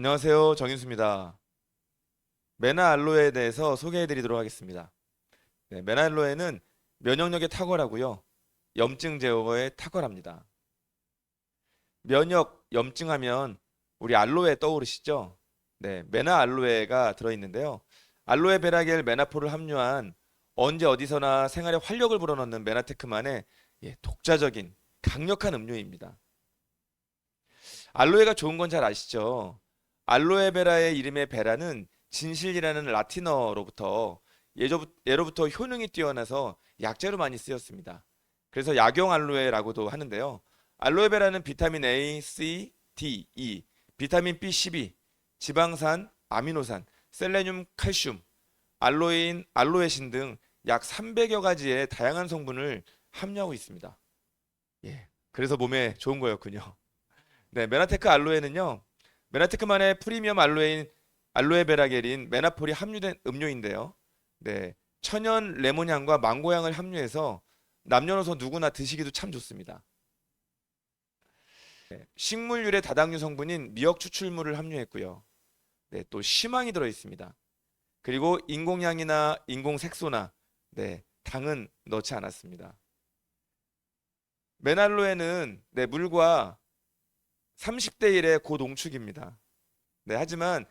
안녕하세요. 정인수입니다. 메나 알로에에 대해서 소개해 드리도록 하겠습니다. 네, 메나 알로에는 면역력에 탁월하고요. 염증 제거에 탁월합니다. 면역, 염증하면 우리 알로에 떠오르시죠? 네, 메나 알로에가 들어 있는데요. 알로에 베라겔 메나폴을 함유한 언제 어디서나 생활에 활력을 불어넣는 메나테크만의 예, 독자적인 강력한 음료입니다. 알로에가 좋은 건 잘 아시죠? 알로에베라의 이름의 베라는 진실이라는 라틴어로부터 예로부터 효능이 뛰어나서 약재로 많이 쓰였습니다. 그래서 약용 알로에라고도 하는데요. 알로에베라는 비타민 A, C, D, E, 비타민 B12, 지방산, 아미노산, 셀레늄, 칼슘, 알로에인, 알로에신 등 약 300여 가지의 다양한 성분을 함유하고 있습니다. 예. 그래서 몸에 좋은 거였군요. 네, 메나테크 알로에는요. 메나테크만의 프리미엄 알로에인 알로에베라겔인 메나폴이 함유된 음료인데요. 네, 천연 레몬향과 망고향을 함유해서 남녀노소 누구나 드시기도 참 좋습니다. 네, 식물 유래 다당류 성분인 미역 추출물을 함유했고요. 네, 또 심황이 들어 있습니다. 그리고 인공향이나 인공 색소나 네, 당은 넣지 않았습니다. 메날로에는 네, 물과 30대 1의 고농축입니다. 네, 하지만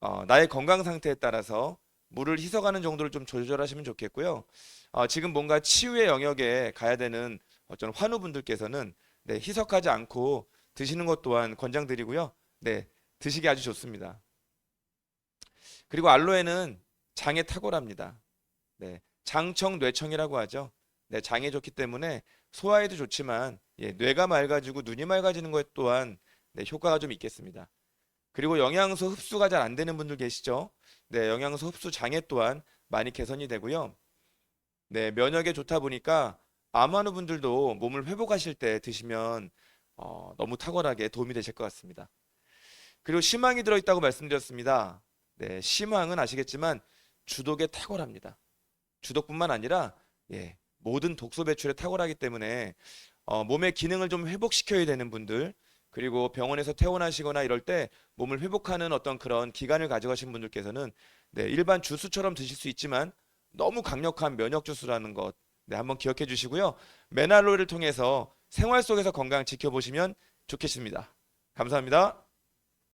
어, 나의 건강 상태에 따라서 물을 희석하는 정도를 좀 조절하시면 좋겠고요. 어, 지금 뭔가 치유의 영역에 가야 되는 어떤 환우분들께서는 네, 희석하지 않고 드시는 것 또한 권장드리고요. 네, 드시기 아주 좋습니다. 그리고 알로에는 장에 탁월합니다. 네, 장청 뇌청이라고 하죠. 네, 장에 좋기 때문에 소화에도 좋지만 예, 뇌가 맑아지고 눈이 맑아지는 것 또한 네, 효과가 좀 있겠습니다. 그리고 영양소 흡수가 잘 안 되는 분들 계시죠? 네, 영양소 흡수 장애 또한 많이 개선이 되고요. 네, 면역에 좋다 보니까 암환우 분들도 몸을 회복하실 때 드시면 어, 너무 탁월하게 도움이 되실 것 같습니다. 그리고 심황이 들어있다고 말씀드렸습니다. 네, 심황은 아시겠지만 주독에 탁월합니다. 주독뿐만 아니라 예, 모든 독소 배출에 탁월하기 때문에 어, 몸의 기능을 좀 회복시켜야 되는 분들 그리고 병원에서 퇴원하시거나 이럴 때 몸을 회복하는 어떤 그런 기간을 가져가신 분들께서는 네, 일반 주스처럼 드실 수 있지만 너무 강력한 면역 주스라는 것 네, 한번 기억해 주시고요. 메날로를 통해서 생활 속에서 건강 지켜보시면 좋겠습니다. 감사합니다.